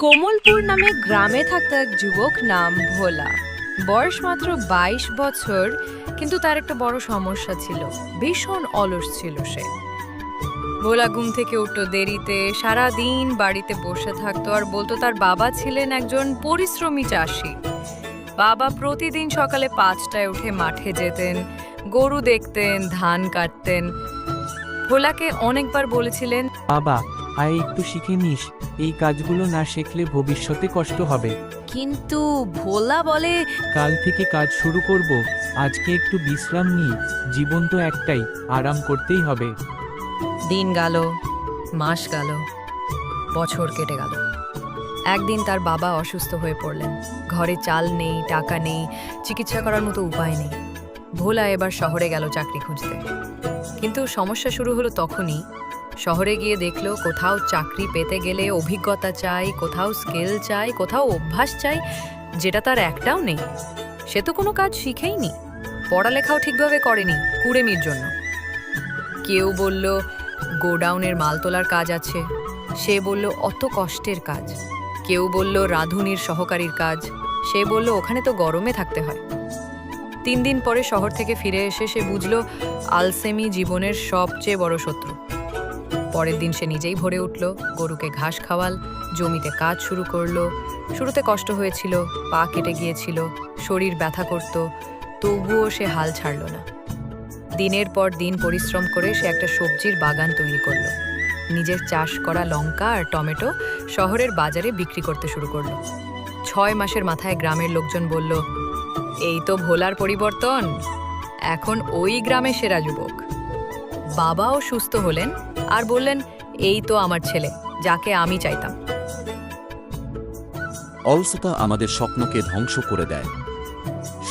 কোমলপুর নামে গ্রামে থাকতো এক যুবক নাম ভোলা। বয়স মাত্র বাইশ বছর, কিন্তু তার একটা বড় সমস্যা ছিল। ভীষণ অলস ছিল সে। ভোলা ঘুম থেকে উঠতো দেরিতে সারা দিন বাড়িতে বসে থাকতো আর বলতো তার বাবা ছিলেন একজন পরিশ্রমী চাষি। বাবা প্রতিদিন সকালে পাঁচটায় উঠে মাঠে যেতেন, গরু দেখতেন, ধান কাটতেন। ভোলাকে অনেকবার বলেছিলেন, বাবা আয় একটু শিখে নিস এই কাজগুলো না শিখলে ভবিষ্যতে কষ্ট হবে। কিন্তু ভোলা বলে কাল থেকে কাজ শুরু করব আজকে একটু বিশ্রাম নিই জীবন তো একটাই আরাম করতেই হবে। দিন গেল মাস গেল বছর কেটে গেল। একদিন তার বাবা অসুস্থ হয়ে পড়লেন। ঘরে চাল নেই টাকা নেই চিকিৎসা করার মতো উপায় নেই। ভোলা এবার শহরে গেল চাকরি খুঁজতে। কিন্তু সমস্যা শুরু হলো তখনই শহরে গিয়ে দেখল কোথাও চাকরি পেতে গেলে অভিজ্ঞতা চাই, কোথাও স্কিল চাই, কোথাও অভ্যাস চাই, যেটা তার একটাও নেই। সে তো কোনো কাজ শিখেইনি। পড়ালেখাও ঠিকভাবে করেনি কুড়েমির জন্য। কেউ বলল, গোডাউনের মাল তোলার কাজ আছে। সে বলল, অত কষ্টের কাজ। কেউ বলল, রাঁধুনির সহকারীর কাজ। সে বলল, ওখানে তো গরমে থাকতে হয়। তিন দিন পরে শহর থেকে ফিরে এসে সে বুঝল, আলসেমি জীবনের সবচেয়ে বড় শত্রু। পরের দিন সে নিজেই ভরে উঠল, গরুকে ঘাস খাওয়াল, জমিতে কাজ শুরু করল। শুরুতে কষ্ট হয়েছিল, পা কেটে গিয়েছিল, শরীর ব্যথা করত, তবুও সে হাল ছাড়ল না। দিনের পর দিন পরিশ্রম করে সে একটা সবজির বাগান তৈরি করল। নিজের চাষ করা লঙ্কা আর টমেটো শহরের বাজারে বিক্রি করতে শুরু করল। ছয় মাসের মাথায় গ্রামের লোকজন বলল, এই তো ভোলার পরিবর্তন। এখন ওই গ্রামে সেরা যুবক। বাবাও সুস্থ হলেন আর বললেন, এই তো আমার ছেলে, যাকে আমি চাইতাম। অলসতা আমাদের স্বপ্নকে ধ্বংস করে দেয়।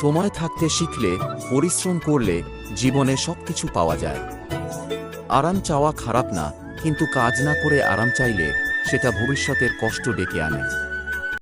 সময় থাকতে শিখলে, পরিশ্রম করলে জীবনে সবকিছু পাওয়া যায়। আরাম চাওয়া খারাপ না, কিন্তু কাজ না করে আরাম চাইলে সেটা ভবিষ্যতের কষ্ট ডেকে আনে।